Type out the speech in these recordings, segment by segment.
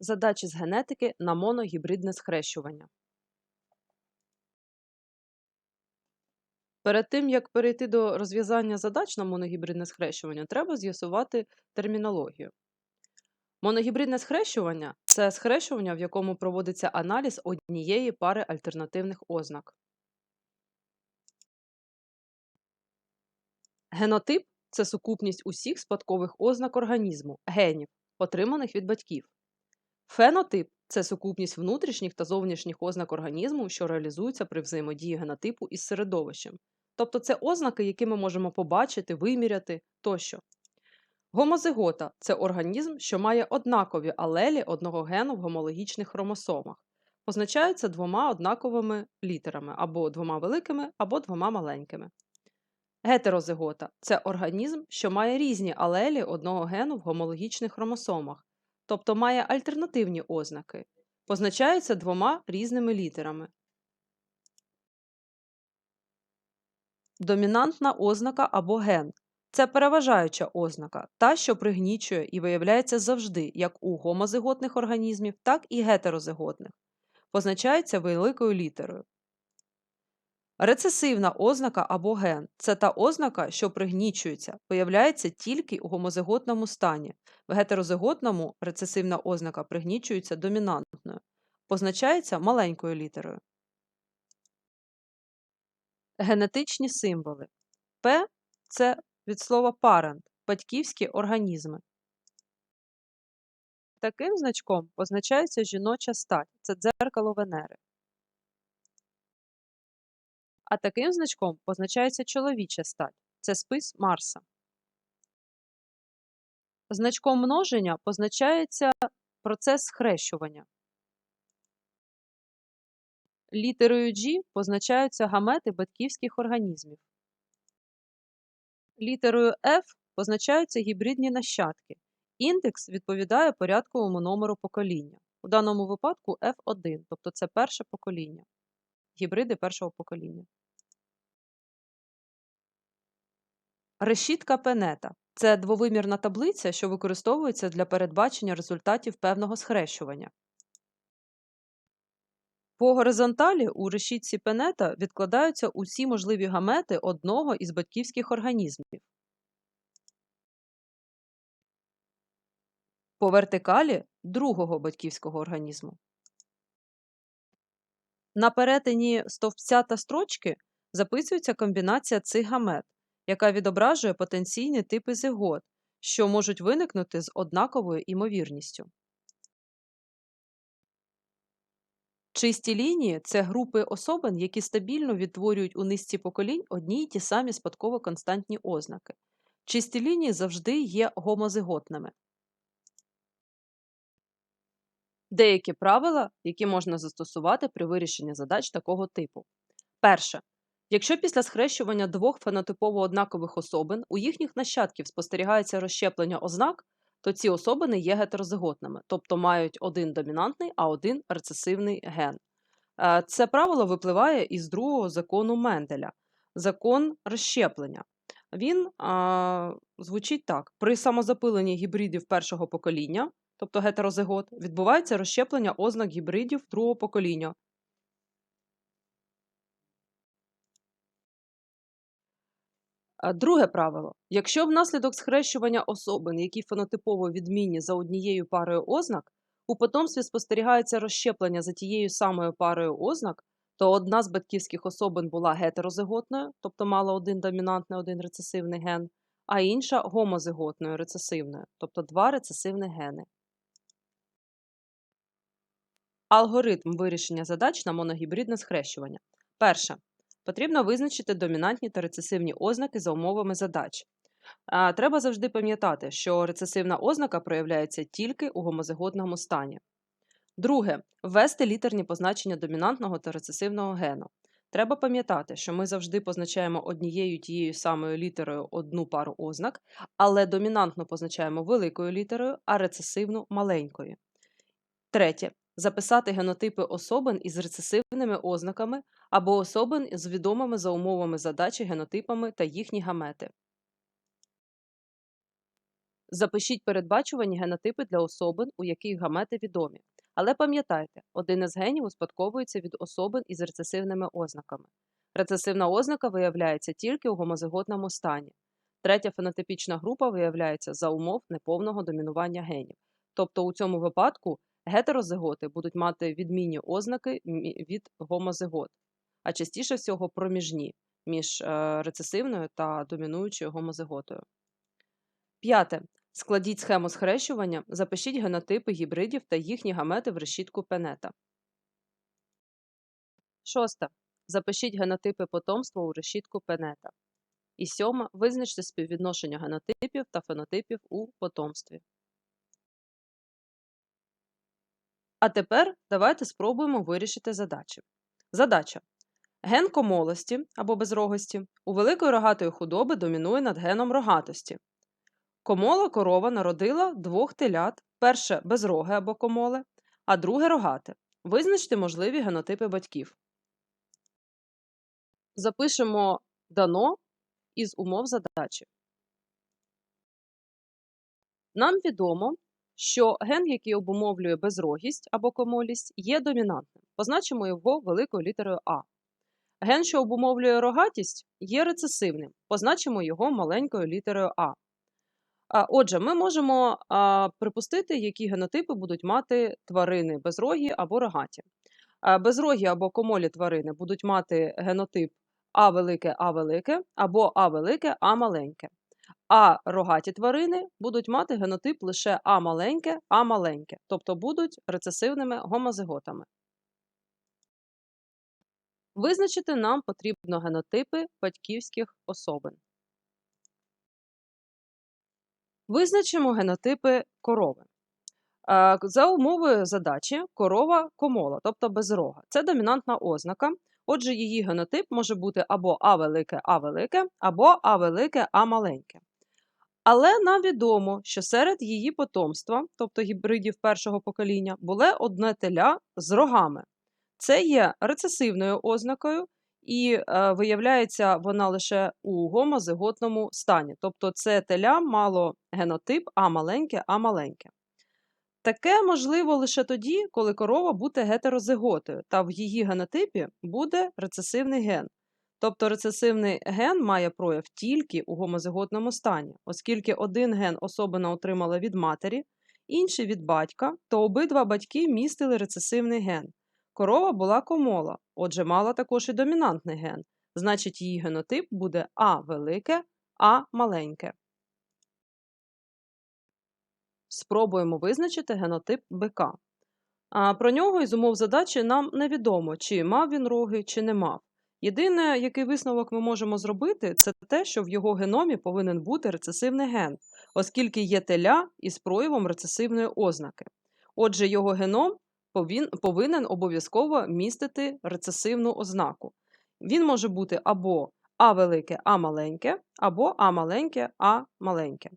Задачі з генетики на моногібридне схрещування. Перед тим, як перейти до розв'язання задач на моногібридне схрещування, треба з'ясувати термінологію. Моногібридне схрещування це схрещування, в якому проводиться аналіз однієї пари альтернативних ознак. Генотип це сукупність усіх спадкових ознак організму, генів, отриманих від батьків. Фенотип це сукупність внутрішніх та зовнішніх ознак організму, що реалізуються при взаємодії генотипу із середовищем. Тобто це ознаки, які ми можемо побачити, виміряти тощо. Гомозигота це організм, що має однакові алелі одного гену в гомологічних хромосомах. Позначаються двома однаковими літерами або двома великими, або двома маленькими. Гетерозигота це організм, що має різні алелі одного гену в гомологічних хромосомах, тобто має альтернативні ознаки, позначаються двома різними літерами. Домінантна ознака або ген це переважаюча ознака, та, що пригнічує і виявляється завжди як у гомозиготних організмів, так і гетерозиготних, позначається великою літерою. Рецесивна ознака або ген це та ознака, що пригнічується, виявляється тільки у гомозиготному стані. В гетерозиготному рецесивна ознака пригнічується домінантною, позначається маленькою літерою. Генетичні символи. П це від слова parent – батьківські організми. Таким значком позначається жіноча стать це дзеркало Венери. А таким значком позначається чоловіча стать це спис Марса. Значком множення позначається процес схрещування. Літерою G позначаються гамети батьківських організмів. Літерою F позначаються гібридні нащадки. Індекс відповідає порядковому номеру покоління. У даному випадку F1, тобто це перше покоління. Гібриди першого покоління. Решітка пенета це двовимірна таблиця, що використовується для передбачення результатів певного схрещування. По горизонталі у решітці пенета відкладаються усі можливі гамети одного із батьківських організмів. По вертикалі другого батьківського організму. На перетині стовпця та строчки записується комбінація цих гамет, яка відображує потенційні типи зигот, що можуть виникнути з однаковою імовірністю. Чисті лінії це групи особин, які стабільно відтворюють у низці поколінь одні й ті самі спадково константні ознаки. Чисті лінії завжди є гомозиготними. Деякі правила, які можна застосувати при вирішенні задач такого типу. Перше. Якщо після схрещування двох фенотипово однакових особин у їхніх нащадків спостерігається розщеплення ознак, то ці особини є гетерозиготними, тобто мають один домінантний, а один рецесивний ген. Е, це правило випливає із другого закону Менделя закон розщеплення. Він а, звучить так: при самозапиленні гібридів першого покоління, тобто гетерозигот, відбувається розщеплення ознак гібридів другого покоління. Друге правило: якщо внаслідок схрещування особин, які фенотипово відмінні за однією парою ознак, у потомстві спостерігається розщеплення за тією самою парою ознак, то одна з батьківських особин була гетерозиготною, тобто мала один домінантний, один рецесивний ген, а інша гомозиготною рецесивною, тобто два рецесивні гени. Алгоритм вирішення задач на моногібридне схрещування. Перше. Потрібно визначити домінантні та рецесивні ознаки за умовами задач. Треба завжди пам'ятати, що рецесивна ознака проявляється тільки у гомозиготному стані. Друге ввести літерні позначення домінантного та рецесивного гену. Треба пам'ятати, що ми завжди позначаємо однією тією самою літерою одну пару ознак, але домінантну позначаємо великою літерою, а рецесивну маленькою. Третє записати генотипи особин із рецесивними ознаками або особин з відомими за умовами задачі генотипами та їхні гамети. Запишіть передбачувані генотипи для особин, у яких гамети відомі. Але пам'ятайте, один із генів успадковується від особин із рецесивними ознаками. Рецесивна ознака виявляється тільки у гомозиготному стані. Третя фенотипічна група виявляється за умов неповного домінування генів. Тобто у цьому випадку гетерозиготи будуть мати відмінні ознаки від гомозигот, а частіше всього проміжні між е, рецесивною та домінуючою гомозиготою. П'яте. Складіть схему схрещування, запишіть генотипи гібридів та їхні гамети в решітку пенета. Шосте. Запишіть генотипи потомства у решітку пенета. І сьоме. Визначте співвідношення генотипів та фенотипів у потомстві. А тепер давайте спробуємо вирішити задачі. Задача. Ген комолості або безрогості у великої рогатої худоби домінує над геном рогатості. Комола корова народила двох телят, перше безроге або комоле, а друге рогате. Визначте можливі генотипи батьків. Запишемо дано із умов задачі. Нам відомо, що ген, який обумовлює безрогість або комолість, є домінантним. Позначимо його великою літерою А. Ген, що обумовлює рогатість, є рецесивним. Позначимо його маленькою літерою А. Отже, ми можемо припустити, які генотипи будуть мати тварини безрогі або рогаті. Безрогі або комолі тварини будуть мати генотип А велике А велике або А велике А маленьке. А рогаті тварини будуть мати генотип лише А маленьке А маленьке, тобто будуть рецесивними гомозиготами. Визначити нам потрібно генотипи батьківських особин. Визначимо генотипи корови. Е, За умовою задачі корова комола, тобто безрога. Це домінантна ознака. Отже, її генотип може бути або А велике А велике, або А велике А маленьке. Але нам відомо, що серед її потомства, тобто гібридів першого покоління, було одне теля з рогами. Це є рецесивною ознакою, і е, виявляється вона лише у гомозиготному стані. Тобто це теля мало генотип А маленьке, А маленьке. Таке можливо лише тоді, коли корова буде гетерозиготою, та в її генотипі буде рецесивний ген. Тобто рецесивний ген має прояв тільки у гомозиготному стані, оскільки один ген особина отримала від матері, інший від батька, то обидва батьки містили рецесивний ген. Корова була комола, отже, мала також і домінантний ген, значить, її генотип буде А велике, А маленьке. Спробуємо визначити генотип бика. А про нього із умов задачі нам невідомо, чи мав він роги, чи не мав. Єдине, який висновок ми можемо зробити, це те, що в його геномі повинен бути рецесивний ген, оскільки є теля із проявом рецесивної ознаки. Отже, його геном повинен обов'язково містити рецесивну ознаку. Він може бути або А велике А маленьке, або А маленьке А маленьке.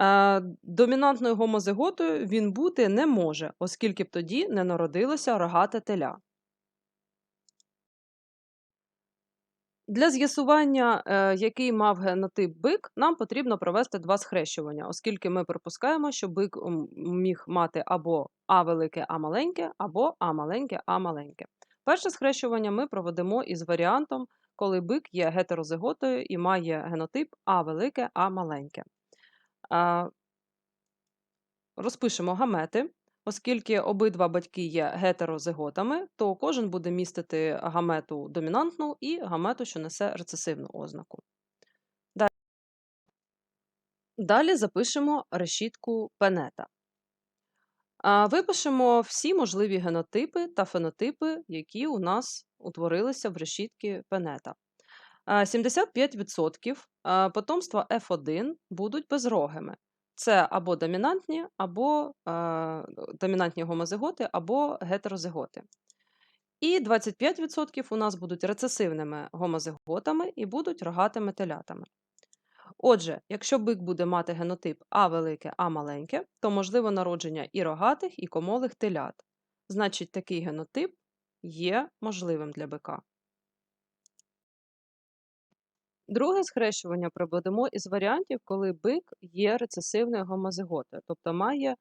Е, Домінантною гомозиготою він бути не може, оскільки б тоді не народилося рогате теля. Для з'ясування, е, який мав генотип бик, нам потрібно провести два схрещування, оскільки ми припускаємо, що бик міг мати або А велике А маленьке, або А маленьке А маленьке. Перше схрещування ми проведемо із варіантом, коли бик є гетерозиготою і має генотип А велике А маленьке. Розпишемо гамети. Оскільки обидва батьки є гетерозиготами, то кожен буде містити гамету домінантну і гамету, що несе рецесивну ознаку. Далі, запишемо решітку пенета. Випишемо всі можливі генотипи та фенотипи, які у нас утворилися в решітці пенета. А, 75% потомства F1 будуть безрогими. Це або домінантні, або е, домінантні гомозиготи, або гетерозиготи. І 25% у нас будуть рецесивними гомозиготами і будуть рогатими телятами. Отже, якщо бик буде мати генотип А велике, А маленьке, то можливо народження і рогатих, і комолих телят. Значить, такий генотип є можливим для бика. Друге схрещування проведемо із варіантів, коли бик є рецесивною гомозиготою, тобто має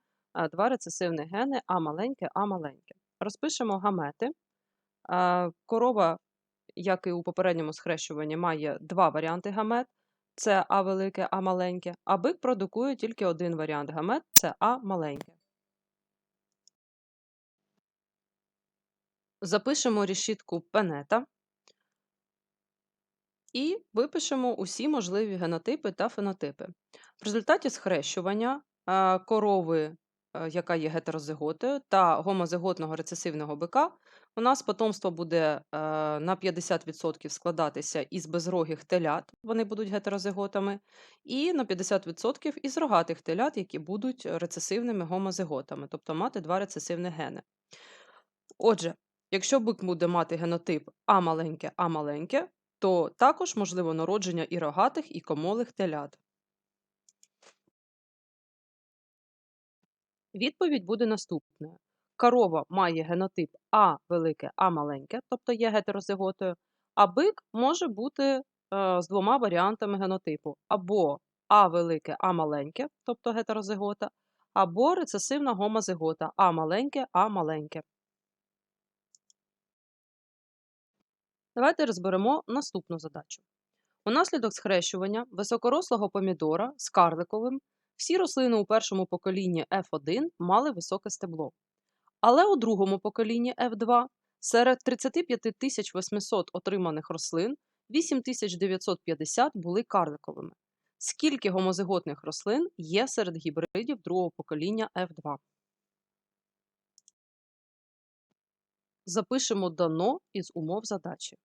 два рецесивні гени А маленьке, А маленьке. Розпишемо гамети. Корова, як і у попередньому схрещуванні, має два варіанти гамет. Це А велике, А маленьке, а бик продукує тільки один варіант гамет це А маленьке. Запишемо решітку пенета і випишемо усі можливі генотипи та фенотипи. В результаті схрещування корови, е, яка є гетерозиготою, та гомозиготного рецесивного бика, у нас потомство буде е, на 50% складатися із безрогих телят, вони будуть гетерозиготами, і на 50% із рогатих телят, які будуть рецесивними гомозиготами, тобто мати два рецесивні гени. Отже, якщо бик буде мати генотип А маленьке, А маленьке, то також можливо народження і рогатих, і комолих телят. Відповідь буде наступною. Корова має генотип А велике, А маленьке, тобто є гетерозиготою, а бик може бути е, з двома варіантами генотипу: або А велике, А маленьке, тобто гетерозигота, або рецесивна гомозигота А маленьке, А маленьке. Давайте розберемо наступну задачу. Унаслідок схрещування високорослого помідора з карликовим всі рослини у першому поколінні F1 мали високе стебло. Але у другому поколінні F2 серед 35 800 отриманих рослин 8950 були карликовими. Скільки гомозиготних рослин є серед гібридів другого покоління F2? Запишемо дано із умов задачі.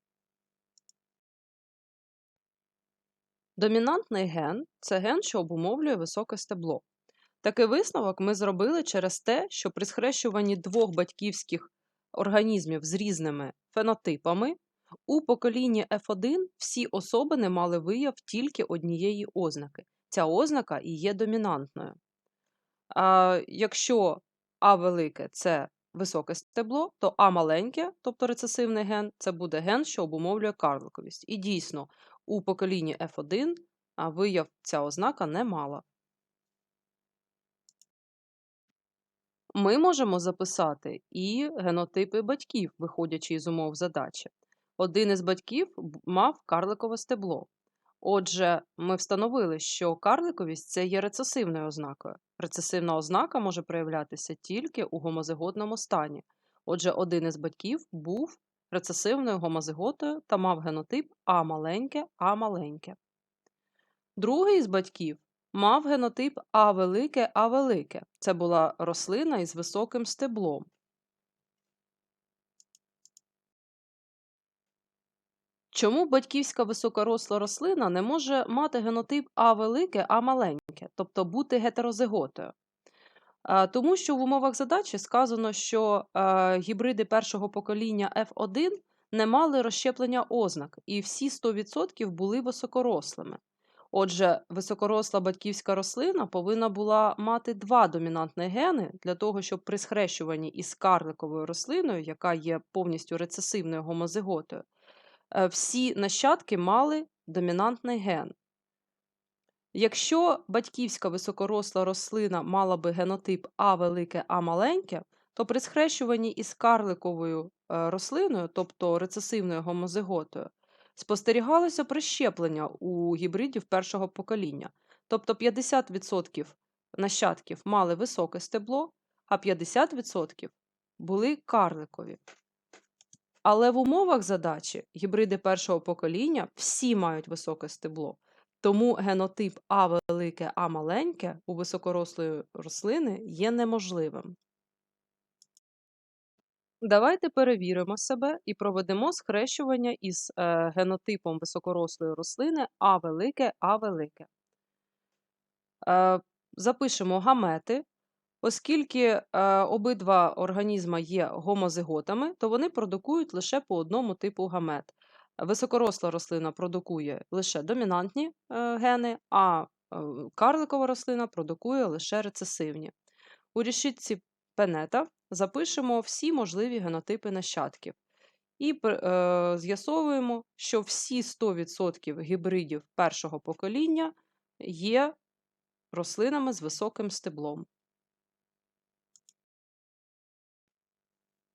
Домінантний ген це ген, що обумовлює високе стебло. Такий висновок ми зробили через те, що при схрещуванні двох батьківських організмів з різними фенотипами у поколінні F1 всі особи не мали вияв тільки однієї ознаки. Ця ознака і є домінантною. А Якщо А велике це високе стебло, то А маленьке, тобто рецесивний ген, це буде ген, що обумовлює карликовість. І дійсно, у поколінні F1 вияв ця ознака не мала. Ми можемо записати і генотипи батьків, виходячи із умов задачі. Один із батьків мав карликове стебло. Отже, ми встановили, що карликовість це є рецесивною ознакою. Рецесивна ознака може проявлятися тільки у гомозиготному стані. Отже, один із батьків був рецесивною гомозиготою та мав генотип А маленьке, А маленьке. Другий з батьків мав генотип А велике, А велике. Це була рослина із високим стеблом. Чому батьківська високоросла рослина не може мати генотип А велике, А маленьке, тобто бути гетерозиготою? Тому що в умовах задачі сказано, що гібриди першого покоління F1 не мали розщеплення ознак, і всі 100% були високорослими. Отже, високоросла батьківська рослина повинна була мати два домінантні гени для того, щоб при схрещуванні із карликовою рослиною, яка є повністю рецесивною гомозиготою, всі нащадки мали домінантний ген. Якщо батьківська високоросла рослина мала би генотип А велике, А маленьке, то при схрещуванні із карликовою е, рослиною, тобто рецесивною гомозиготою, спостерігалося прищеплення у гібридів першого покоління. Тобто 50% нащадків мали високе стебло, а 50% були карликові. Але в умовах задачі гібриди першого покоління всі мають високе стебло. Тому генотип А велике, А маленьке у високорослої рослини є неможливим. Давайте перевіримо себе і проведемо схрещування із е, генотипом високорослої рослини А велике, А велике. Е, запишемо гамети. Оскільки е, обидва організми є гомозиготами, то вони продукують лише по одному типу гамет. Високоросла рослина продукує лише домінантні е, гени, а е, карликова рослина продукує лише рецесивні. У рішітці пенета запишемо всі можливі генотипи нащадків. і е, з'ясовуємо, що всі 100% гібридів першого покоління є рослинами з високим стеблом.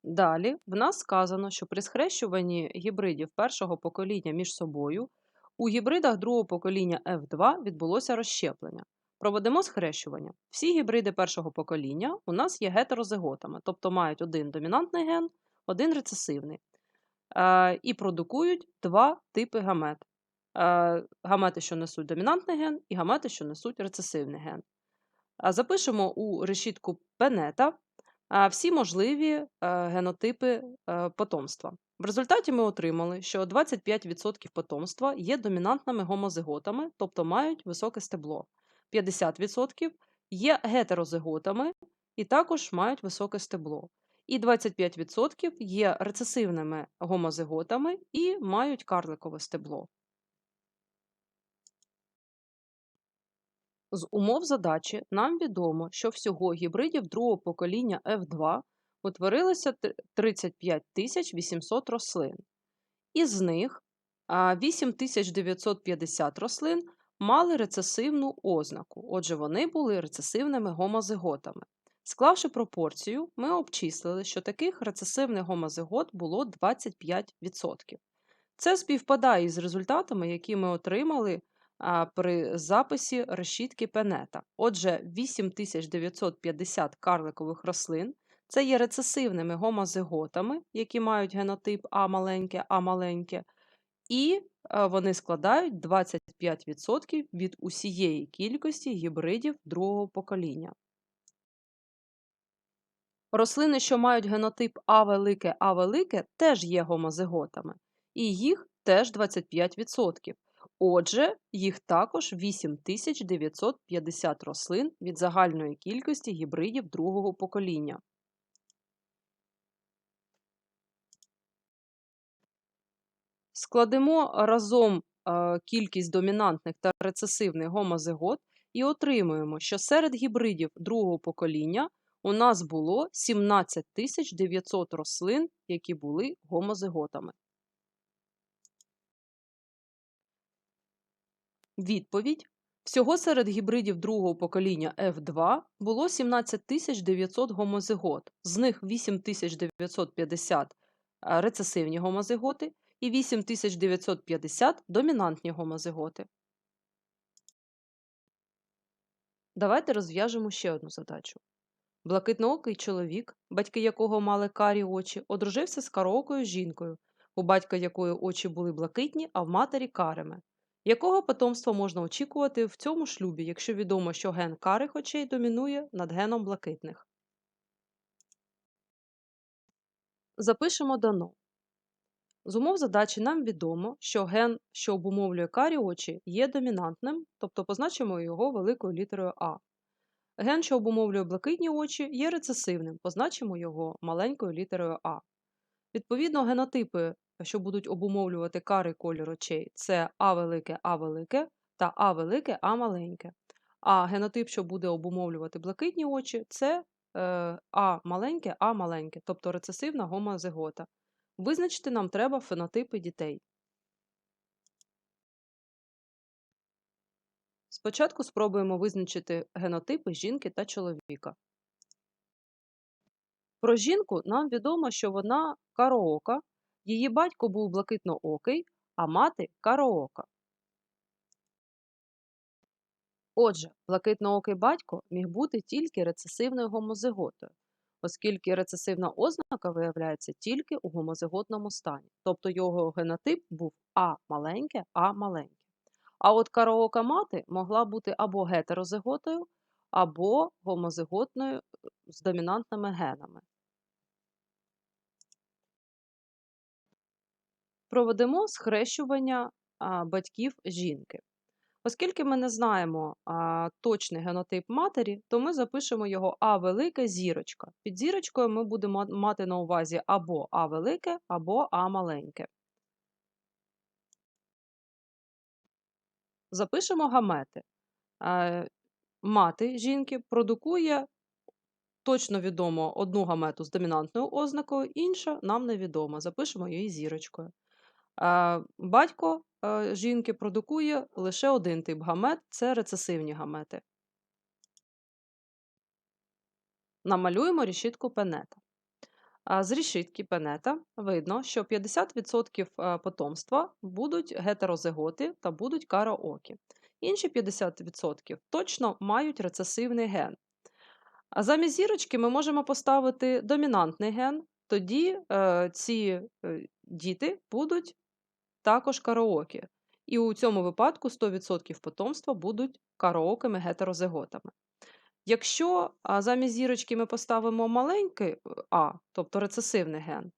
Далі в нас сказано, що при схрещуванні гібридів першого покоління між собою у гібридах другого покоління F2 відбулося розщеплення. Проведемо схрещування. Всі гібриди першого покоління у нас є гетерозиготами, тобто мають один домінантний ген, один рецесивний, е, і продукують два типи гамет. Е, Гамети, що несуть домінантний ген, і гамети, що несуть рецесивний ген. А Запишемо у решітку пенета всі можливі генотипи потомства. В результаті ми отримали, що 25% потомства є домінантними гомозиготами, тобто мають високе стебло. 50% є гетерозиготами і також мають високе стебло. І 25% є рецесивними гомозиготами і мають карликове стебло. З умов задачі нам відомо, що всього гібридів другого покоління F2 утворилося 35 800 рослин. Із них 8950 рослин мали рецесивну ознаку, отже, вони були рецесивними гомозиготами. Склавши пропорцію, ми обчислили, що таких рецесивних гомозигот було 25%. Це співпадає із результатами, які ми отримали при записі решітки пенета. Отже, 8950 карликових рослин це є рецесивними гомозиготами, які мають генотип А маленьке, А маленьке, і вони складають 25% від усієї кількості гібридів другого покоління. Рослини, що мають генотип А велике, А велике, теж є гомозиготами, і їх теж 25%. Отже, їх також 8950 рослин від загальної кількості гібридів другого покоління. Складемо разом е, кількість домінантних та рецесивних гомозигот і отримуємо, що серед гібридів другого покоління у нас було 17 900 рослин, які були гомозиготами. Відповідь: всього серед гібридів другого покоління F2 було 17 900 гомозигот, з них 8950 рецесивні гомозиготи і 8950 домінантні гомозиготи. Давайте розв'яжемо ще одну задачу. Блакитноокий чоловік, батьки якого мали карі очі, одружився з кароокою жінкою, у батька якої очі були блакитні, а в матері карими. Якого потомства можна очікувати в цьому шлюбі, якщо відомо, що ген карих очей домінує над геном блакитних? Запишемо дано. З умов задачі нам відомо, що ген, що обумовлює карі очі, є домінантним, тобто позначимо його великою літерою А. Ген, що обумовлює блакитні очі, є рецесивним, позначимо його маленькою літерою А. Відповідно, генотипи що будуть обумовлювати карий колір очей, це А велике А велике та А велике А маленьке. А генотип, що буде обумовлювати блакитні очі, це е, А маленьке А маленьке, тобто рецесивна гомозигота. Визначити нам треба фенотипи дітей. Спочатку спробуємо визначити генотипи жінки та чоловіка. Про жінку нам відомо, що вона кароока, Її батько був блакитноокий, а мати кароока. Отже, блакитноокий батько міг бути тільки рецесивною гомозиготою, оскільки рецесивна ознака виявляється тільки у гомозиготному стані, тобто його генотип був А маленьке, А маленьке. А от кароока мати могла бути або гетерозиготою, або гомозиготною з домінантними генами. Проведемо схрещування батьків жінки. Оскільки ми не знаємо а, точний генотип матері, то ми запишемо його А велике зірочка. Під зірочкою ми будемо мати на увазі або А велике, або А маленьке. Запишемо гамети. А, мати жінки продукує точно відомо одну гамету з домінантною ознакою, інша нам невідома. Запишемо її зірочкою. Батько е, жінки продукує лише один тип гамет це рецесивні гамети. Намалюємо решітку пенета. З решітки пенета видно, що 50% е, потомства будуть гетерозиготи та будуть караокі. Інші 50% точно мають рецесивний ген. А замість зірочки ми можемо поставити домінантний ген, тоді е, ці е, діти будуть також караокі. І у цьому випадку 100% потомства будуть караокими гетерозиготами. Якщо а, замість зірочки ми поставимо маленький е, А, тобто рецесивний ген,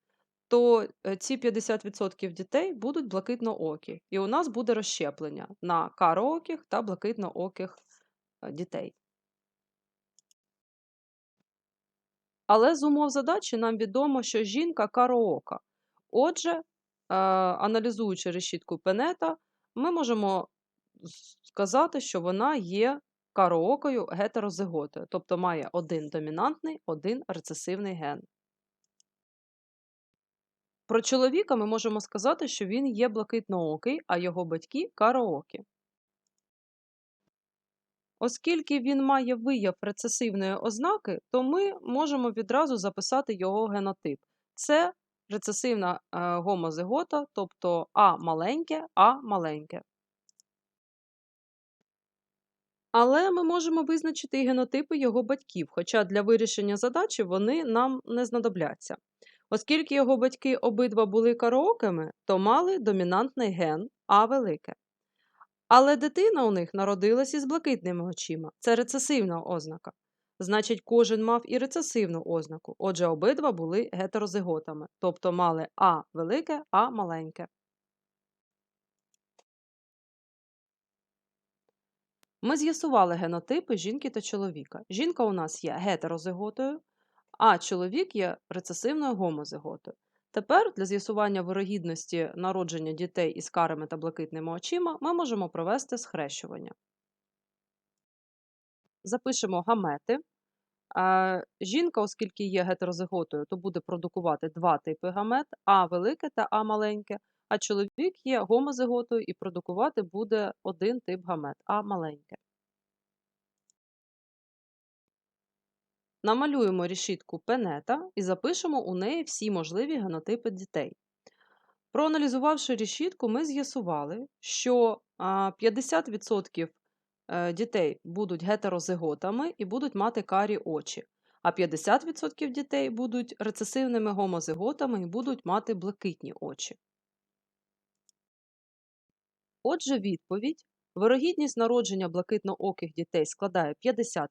то е, ці 50% дітей будуть блакитноокі. І у нас буде розщеплення на караоких та блакитнооких е, дітей. Але з умов задачі нам відомо, що жінка кароока. Отже, аналізуючи решітку пенета, ми можемо сказати, що вона є кароокою гетерозиготою, тобто має один домінантний, один рецесивний ген. Про чоловіка ми можемо сказати, що він є блакитноокий, а його батьки кароокі. Оскільки він має вияв рецесивної ознаки, то ми можемо відразу записати його генотип. Це рецесивна е, гомозигота, тобто А маленьке, А маленьке. Але ми можемо визначити і генотипи його батьків, хоча для вирішення задачі вони нам не знадобляться. Оскільки його батьки обидва були караоками, то мали домінантний ген А велике. Але дитина у них народилась із блакитними очима. Це рецесивна ознака. Значить, кожен мав і рецесивну ознаку. Отже, обидва були гетерозиготами, тобто мали А велике, А маленьке. Ми з'ясували генотипи жінки та чоловіка. Жінка у нас є гетерозиготою, а чоловік є рецесивною гомозиготою. Тепер для з'ясування вирогідності народження дітей із карими та блакитними очима ми можемо провести схрещування. Запишемо гамети. Жінка, оскільки є гетерозиготою, то буде продукувати два типи гамет А велике та А маленьке, а чоловік є гомозиготою і продукувати буде один тип гамет А маленьке. Намалюємо решітку пенета і запишемо у неї всі можливі генотипи дітей. Проаналізувавши решітку, ми з'ясували, що 50% е, дітей будуть гетерозиготами і будуть мати карі очі, а 50% дітей будуть рецесивними гомозиготами і будуть мати блакитні очі. Отже, відповідь: вирогідність народження блакитнооких дітей складає 50%,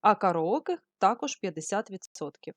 а караоких також 50%.